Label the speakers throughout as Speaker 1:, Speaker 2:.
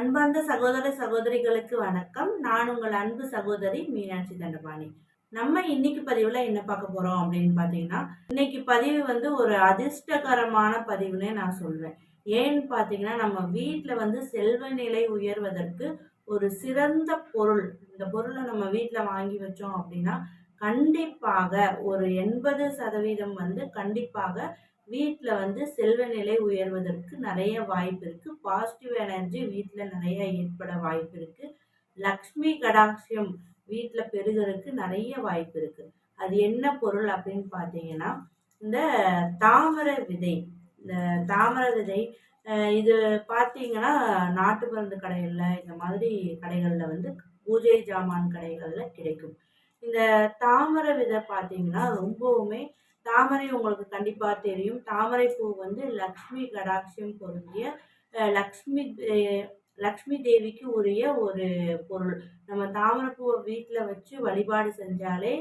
Speaker 1: அன்பார்ந்த சகோதர சகோதரிகளுக்கு வணக்கம். நான் உங்கள் அன்பு சகோதரி மீனாட்சி தண்டபாணி. நம்ம இன்னைக்கு பதிவில் என்ன பார்க்க போகிறோம் அப்படின்னு பார்த்தீங்கன்னா இன்னைக்கு பதிவு வந்து ஒரு அதிர்ஷ்டகரமான பதிவுன்னே நான் சொல்வேன். ஏன்னு பார்த்தீங்கன்னா நம்ம வீட்டில் வந்து செல்வ நிலை உயர்வதற்கு ஒரு சிறந்த பொருள் இந்த பொருளை நம்ம வீட்டில் வாங்கி வச்சோம் அப்படின்னா கண்டிப்பாக ஒரு எண்பது சதவீதம் வந்து கண்டிப்பாக வீட்டில் வந்து செல்வ நிலை உயர்வதற்கு நிறைய வாய்ப்பு இருக்குது பாசிட்டிவ் எனர்ஜி வீட்டில் நிறைய ஏற்பட வாய்ப்பு இருக்குது லக்ஷ்மி கடாட்சியம் வீட்டில் பெருகிறதுக்கு நிறைய வாய்ப்பு இருக்குது அது என்ன பொருள் அப்படின்னு பார்த்தீங்கன்னா இந்த தாமரை விதை இந்த தாமரை விதை இது பார்த்தீங்கன்னா நாட்டு மருந்து கடைகளில் இந்த மாதிரி கடைகளில் வந்து பூஜை ஜாமான் கடைகளில் கிடைக்கும். இந்த தாமரை விதை பார்த்தீங்கன்னா ரொம்பவுமே தாமரை உங்களுக்கு கண்டிப்பாக தெரியும். தாமரை பூ வந்து லக்ஷ்மி கடாட்சியம் பொருந்திய லக்ஷ்மி லக்ஷ்மி தேவிக்கு உரிய ஒரு பொருள். நம்ம தாமரைப்பூவை வீட்டில் வச்சு வழிபாடு செஞ்சாலே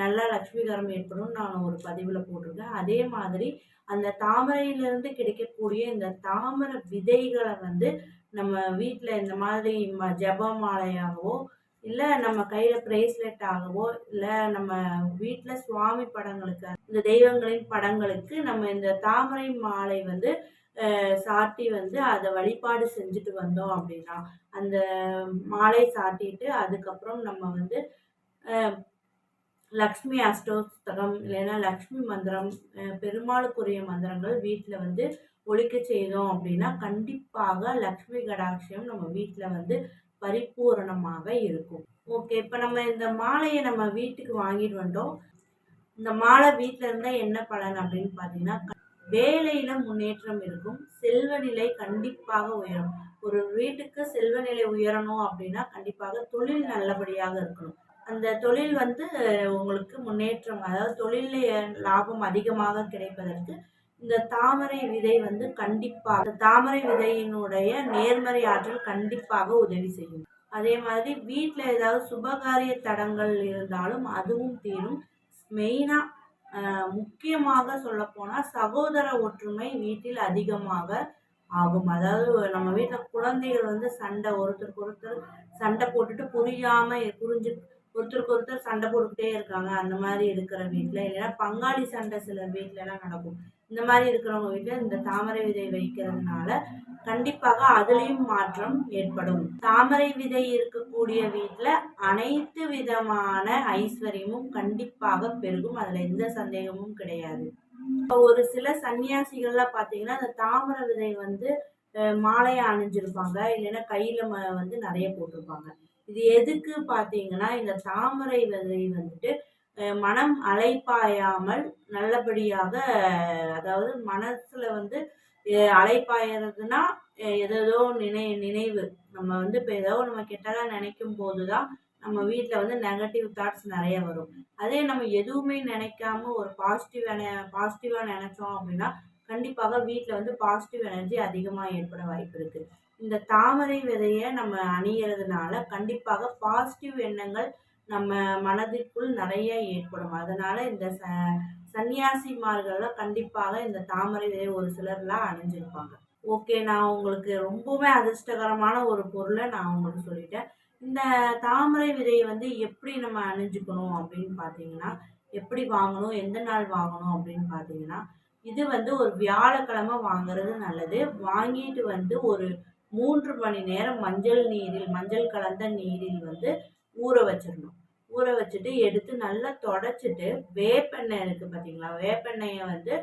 Speaker 1: நல்லா லக்ஷ்மிகரம் ஏற்படும் நான் ஒரு பதிவில் போட்டிருக்கேன். அதே மாதிரி அந்த தாமரையிலிருந்து கிடைக்கக்கூடிய இந்த தாமரை விதைகளை வந்து நம்ம வீட்டில் இந்த மாதிரி ம ஜப மாலையாகவோ இல்லை நம்ம கையில் பிரேஸ்லெட் ஆகவோ இல்லை நம்ம வீட்டில் சுவாமி படங்களுக்கு இந்த தெய்வங்களின் படங்களுக்கு நம்ம இந்த தாமரை மாலை வந்து சாட்டி வந்து அதை வழிபாடு செஞ்சுட்டு வந்தோம் அப்படின்னா அந்த மாலை சாட்டிட்டு அதுக்கப்புறம் நம்ம வந்து லக்ஷ்மி அஷ்டோஸ்தகம் இல்லைன்னா லக்ஷ்மி மந்திரம் பெருமாளுக்குரிய மந்திரங்கள் வீட்டில் வந்து ஒழிக்க செய்தோம் அப்படின்னா கண்டிப்பாக லக்ஷ்மி கடாட்சியம் நம்ம வீட்டில் வந்து பரிபூரணமாக இருக்கும். ஓகே இப்போ நம்ம இந்த மாலையை நம்ம வீட்டுக்கு வாங்கிட்டு வந்துட்டோம் இந்த மாலை வீட்டில் இருந்தால் என்ன பலன் அப்படின்னு பார்த்தீங்கன்னா வேலையில் முன்னேற்றம் இருக்கும். செல்வ நிலை கண்டிப்பாக உயரும். ஒரு வீட்டுக்கு செல்வ நிலை உயரணும் அப்படின்னா கண்டிப்பாக தொழில் நல்லபடியாக இருக்கணும். அந்த தொழில் வந்து உங்களுக்கு முன்னேற்றம் அதாவது தொழிலில் லாபம் அதிகமாக கிடைப்பதற்கு இந்த தாமரை விதை வந்து கண்டிப்பாக தாமரை விதையினுடைய நேர்மறை ஆற்றல் கண்டிப்பாக உதவி செய்யும். அதே மாதிரி வீட்டில் ஏதாவது சுபகாரிய தடங்கள் இருந்தாலும் அதுவும் தீரும். மெயினாக முக்கியமாக சொல்லப்போனால் சகோதர ஒற்றுமை வீட்டில் அதிகமாக ஆகும். அதாவது நம்ம வீட்டில் குழந்தைகள் வந்து சண்டை ஒருத்தருக்கு ஒருத்தர் சண்டை போட்டுட்டு புரியாமல் புரிஞ்சு ஒருத்தருக்கு ஒருத்தர் சண்டை போட்டுக்கிட்டே இருக்காங்க. அந்த மாதிரி இருக்கிற வீட்டில் இல்லைன்னா பங்காளி சண்டை சில வீட்டிலலாம் நடக்கும். இந்த மாதிரி இருக்கிறவங்க வீட்டில் இந்த தாமரை விதை வைக்கிறதுனால கண்டிப்பாக அதுலேயும் மாற்றம் ஏற்படும். தாமரை விதை இருக்கக்கூடிய வீட்டில் அனைத்து விதமான ஐஸ்வர்யமும் கண்டிப்பாக பெருகும். அதில் எந்த சந்தேகமும் கிடையாது. இப்போ ஒரு சில சன்னியாசிகள்லாம் பார்த்தீங்கன்னா அந்த தாமரை விதை வந்து மாலையை அணிஞ்சிருப்பாங்க. இல்லைன்னா கையில் ம வந்து நிறைய போட்டிருப்பாங்க. இது எதுக்கு பார்த்தீங்கன்னா இந்த தாமரை விதை வந்துட்டு மனம் அலைப்பாயாமல் நல்லபடியாக அதாவது மனசில் வந்து அஹ், அலைப்பாயறதுன்னா நினை நினைவு. நம்ம வந்து இப்போ ஏதோ நம்ம கெட்டதாக நினைக்கும் போது தான் நம்ம வீட்டில் வந்து நெகட்டிவ் தாட்ஸ் நிறைய வரும். அதே நம்ம எதுவுமே நினைக்காம ஒரு பாசிட்டிவ் என பாசிட்டிவாக நினைச்சோம் அப்படின்னா கண்டிப்பாக வீட்டில் வந்து பாசிட்டிவ் எனர்ஜி அதிகமாக ஏற்பட வாய்ப்பு இருக்குது இந்த தாமரை விதையை நம்ம அணியறதுனால கண்டிப்பாக பாசிட்டிவ் எண்ணங்கள் நம்ம மனதிற்குள் நிறைய ஏற்படும். அதனால இந்த ச சன்னியாசிமார்கள்லாம் கண்டிப்பாக இந்த தாமரை விதை ஒரு சிலர்லாம் அணிஞ்சிருப்பாங்க. ஓகே நான் உங்களுக்கு ரொம்பவே அதிர்ஷ்டகரமான ஒரு பொருளை நான் உங்களுக்கு சொல்லிட்டேன். இந்த தாமரை விதையை வந்து எப்படி நம்ம அணிஞ்சுக்கணும் அப்படின்னு பார்த்தீங்கன்னா எப்படி வாங்கணும் எந்த நாள் வாங்கணும் அப்படின்னு பார்த்தீங்கன்னா இது வந்து ஒரு வியாழக்கிழமை வாங்குறது நல்லது. வாங்கிட்டு வந்து ஒரு மூன்று மணி நேரம் மஞ்சள் நீரில் மஞ்சள் கலந்த நீரில் வந்து ஊற வச்சிடணும். ஊற வச்சுட்டு எடுத்து நல்லா தொடச்சிட்டு வேப்பெண்ணெய் இருக்குது பார்த்தீங்களா வேப்பெண்ணெயை வந்து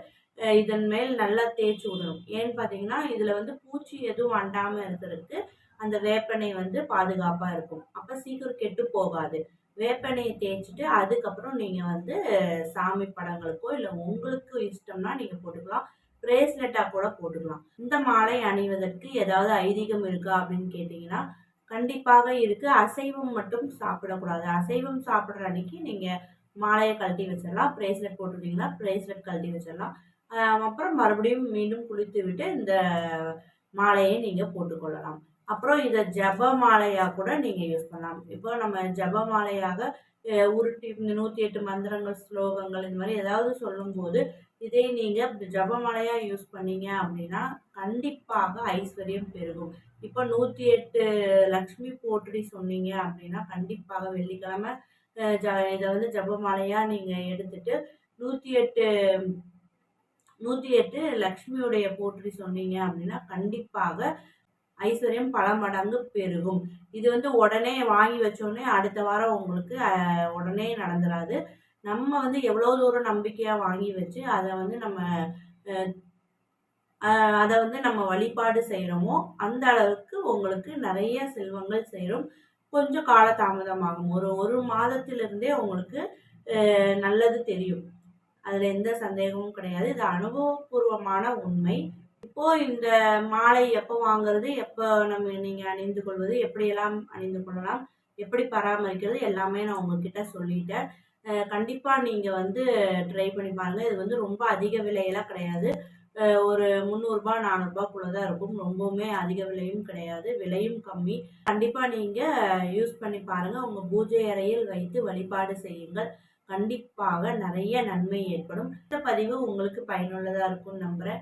Speaker 1: இதன் மேல் நல்லா தேய்ச்சி விடணும். ஏன்னு பார்த்தீங்கன்னா இதில் வந்து பூச்சி எதுவும் அண்டாமல் இருக்கிறதுக்கு அந்த வேப்பெண்ணெய் வந்து பாதுகாப்பாக இருக்கும். அப்போ சீக்கிரம் கெட்டு போகாது. வேப்பெண்ணெயை தேய்ச்சிட்டு அதுக்கப்புறம் நீங்கள் வந்து சாமி படங்களுக்கோ இல்லை உங்களுக்கு இஷ்டம்னா நீங்கள் போட்டுக்கலாம். பிரேஸ்லெட்டாக கூட போட்டுக்கலாம். இந்த மாலை அணிவதற்கு ஏதாவது ஐதீகம் இருக்கா அப்படின்னு கேட்டிங்கன்னா கண்டிப்பாக இருக்குது அசைவம் மட்டும் சாப்பிடக்கூடாது. அசைவம் சாப்பிட்ற அன்னைக்கு நீங்கள் மாலையை கழட்டி வச்சிடலாம். பிரேஸ்லெட் போட்டுருந்தீங்கன்னா பிரேஸ்லெட் கழட்டி வச்சிடலாம். அப்புறம் மறுபடியும் மீண்டும் குளித்து விட்டு இந்த மாலையை நீங்கள் போட்டுக்கொள்ளலாம். அப்புறம் இதை ஜப மாலையாக கூட நீங்கள் யூஸ் பண்ணலாம். இப்போ நம்ம ஜப மாலையாக உருட்டி இந்த நூற்றி எட்டு மந்திரங்கள் ஸ்லோகங்கள் இந்த மாதிரி ஏதாவது சொல்லும்போது இதே நீங்கள் ஜபமாலையாக யூஸ் பண்ணீங்க அப்படின்னா கண்டிப்பாக ஐஸ்வர்யம் பெருகும். இப்போ நூற்றி எட்டு லக்ஷ்மி போற்றி சொன்னீங்க அப்படின்னா கண்டிப்பாக வெள்ளிக்கிழமை ஜ இதை வந்து ஜபமாலையாக நீங்கள் எடுத்துட்டு நூற்றி எட்டு நூற்றி எட்டு லக்ஷ்மியுடைய போற்றி சொன்னீங்க அப்படின்னா கண்டிப்பாக ஐஸ்வர்யம் பல மடங்கு பெருகும். இது வந்து உடனே வாங்கி வச்சோடனே அடுத்த வாரம் உங்களுக்கு உடனே நடந்துடாது நம்ம வந்து எவ்வளோ தூரம் நம்பிக்கையாக வாங்கி வச்சு அதை வந்து நம்ம அதை வந்து நம்ம வழிபாடு செய்கிறோமோ அந்த அளவுக்கு உங்களுக்கு நிறைய செல்வங்கள் சேரும். கொஞ்சம் காலதாமதமாகும். ஒரு ஒரு மாதத்திலிருந்தே உங்களுக்கு நல்லது தெரியும். அதில் எந்த சந்தேகமும் கிடையாது. இது அனுபவபூர்வமான உண்மை. இப்போ இந்த மாலை எப்போ வாங்குறது எப்போ நம்ம நீங்கள் அணிந்து கொள்வது எப்படியெல்லாம் அணிந்து கொள்ளலாம் எப்படி பராமரிக்கிறது எல்லாமே நான் உங்ககிட்ட சொல்லிட்டேன். கண்டிப்பாக நீங்கள் வந்து ட்ரை பண்ணி பாருங்க. இது வந்து ரொம்ப அதிக விலையெல்லாம் கிடையாது. ஒரு முந்நூறுரூபா நானூறுபாக்குள்ளே தான் இருக்கும். ரொம்பவுமே அதிக விலையும் கிடையாது. விலையும் கம்மி. கண்டிப்பாக நீங்கள் யூஸ் பண்ணி பாருங்கள் உங்கள் பூஜை அறையில் வைத்து வழிபாடு செய்யுங்கள். கண்டிப்பாக நிறைய நன்மை ஏற்படும். இந்த பதிவு உங்களுக்கு பயனுள்ளதாக இருக்கும்னு நம்புகிறேன்